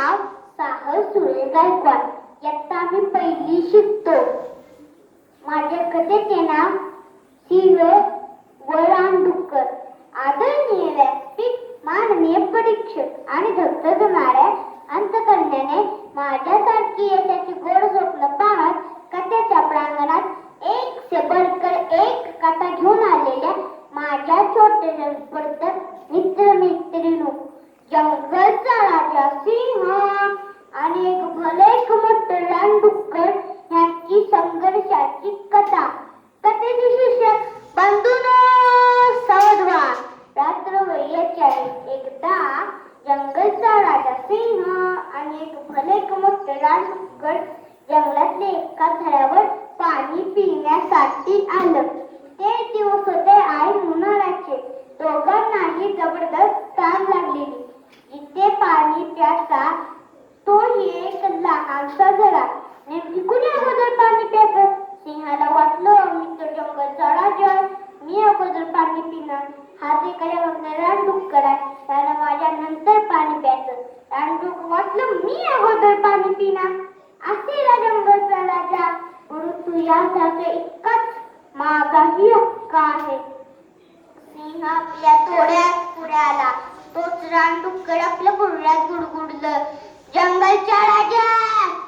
नाव साहस सुरे गायकवाड इयत्ता मी पहिली शिकतो. माझ्या कथेचे नाव सिंह व रानडुक्कर आदरणीय व्यासपीठ माननीय परीक्षक आणि धगधगणाऱ्या अंतकरण्याने माझ्यासारखी यशाची गोड स्वप्न पाहत कथेच्या प्रांगणात एक से बढ़कर एक कथा घेऊन आलेल्या माझ्या छोट्या स्पर्धक मित्र मैत्रिणू जंगलचा राजा सिंह आणि एक भले एक मोठं रानडुक्कर ह्यांची संघर्षाची कथा कथेचे शीर्षक बंधूनो सावधवा रात्र वयाची आहे एकदा जंगलचा राजा सिंह आणि एक भले एक मोठे जंगलातले एका झाडावर पाणी पिण्यासाठी आलं. ते दिवस होते आई उन्हाळ्याचे. दोघांनाही जबरदस्त ताण लागलेली. जिथे पाणी प्यासा तो एक लहानसा झरा नेमकी कुणी अगोदर पाणी प्यायचं? सिंहाला वाटलं मी तर जंगलचा राजा आहे. मी अगोदर पाणी पिणार. हा ते एखाद्या बघणार आहे त्याला माझ्या नंतर पाणी प्यायचं. रानडुक्कर वाटलं मी अगोदर पाणी पिणार. असेला जंगलचा राजा परंतु यासारखं इतकाच मागाही हक्क आहे. सिंह आपल्या थोड्यात पुढे आला. तोच रानडुक्कर आपल्या बुरड्यात गुडगुडलं. जंगलच्या राजा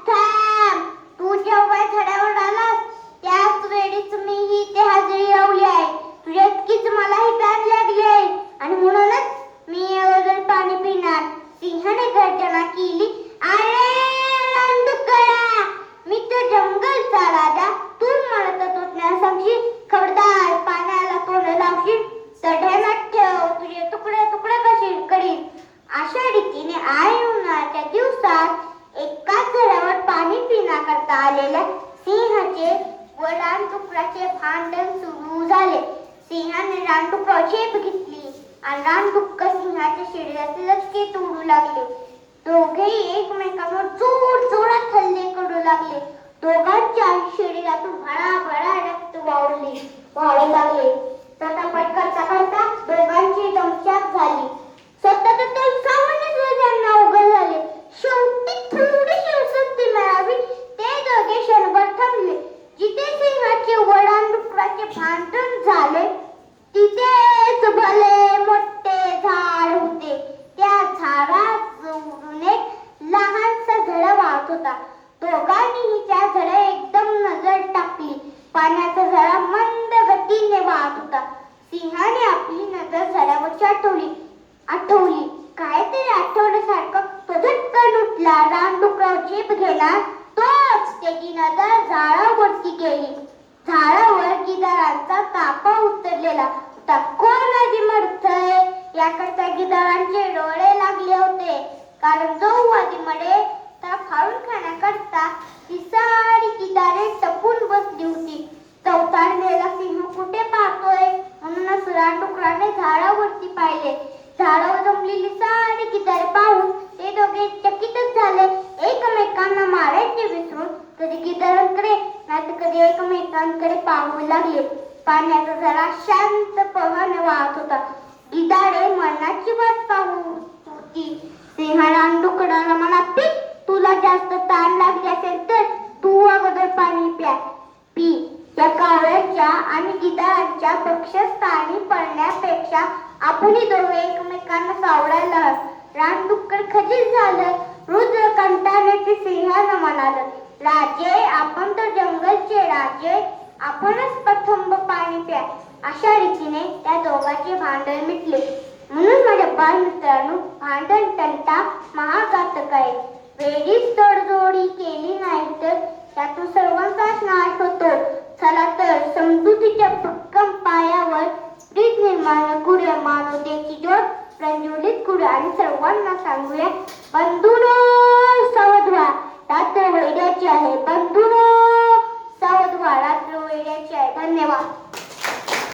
थांब. तू जेव्हा थड्यावर आलास त्याच वेळीच मी ही ते हजेरी लावली आहे तुझ्या इतकीच मलाही प्यास लागली आहे आणि म्हणूनच मी अगोदर पाणी पिणार सिंहाने गर्जना केली अरे रानडुक्करा मी तर जंगलचा राजा तू मला तत्वज्ञान सांगशील खबरदार पाण्याला तोंड लावशील तर ध्यानात ठेव तुझे तुकडे तुकडे कशी करील अशा रीतीने आई उन्हाळ्याच्या दिवसात एकाच झाडावर पाणी पिण्याकरता आलेल्या सिंहाचे व रानडुकराचे भांडण सुरू झाले. सिंहाने रानडुकरा झेप घेतली आणि रानडुक्कर सिंहाच्या शरीराचे लचके तोडू लागले. दोघेही एकमेकांवर जोर जोरात हल्ले करू लागले. दोघांच्या शरीरातून भळा भळा रक्त वावले वाहू लागले. तथा पटकरता करता दोघांची दमछाक झाली. सतत डुकराचे झाले. तिथेच भले मोठे झाड होते. त्या झाडात एक लहानसा झड वाहत होता. दोघांनीही त्या झरा एकदम नजर टाकली. पाण्याचा झरा मंद गतीने वाहत होता. सिंहा उतरलेला होता कोण आधी मरतय? याकरता गिधारांचे डोळे लागले होते. कारण जो आधी मरे त्या फाळून खाण्याकरता ती सारी गिधारे टपून बसली होती. चौतारलेला सिंह कुठे पाहतोय? म्हणूनच रानडुकराने झाडावरती पाहिले. झाडावर जमलेली सारी गिधारे पाहून ते दोघे चकितच झाले. एकमेकांना मारायचे विसरून कधी गिधारांकडे नाही तर कधी एकमेकांकडे पाहू लागले. पाण्याचा जरा शांत पवन वाहत होता. गिदाडे मनाची वाट पाहू होती. सिंहाला डुकडाला म्हणा पी तुला जास्त ताण लागली असेल तर तू अगोदर पाणी प्या. पी त्या कावळ्याच्या आणि गिधारांच्या पक्षस्थानी पडण्यापेक्षा आपणही दोघे एकमेकांना सावडायला रानडुक्कर खजील झालं. रुद्र कंटाने ते सिंहानं म्हणालं राजे आपण तर जंगलचे राजे. आपणच प्रथम पाणी प्या. अशा रीतीने त्या दोघांचे भांडण मिटले. म्हणून माझ्या बाल मित्रांनो भांडण तंटा महाघातक आहे वेळीच तडजोडी केली नाही तर त्यातून सर्वांचाच नाश होतो. चला तर समजुतीच्या भक्कम पायावर प्रीत निर्माण करूया मानवतेची ज्योत. प्रज्वलित करूया आणि सर्वांना सांगूया बंधुनो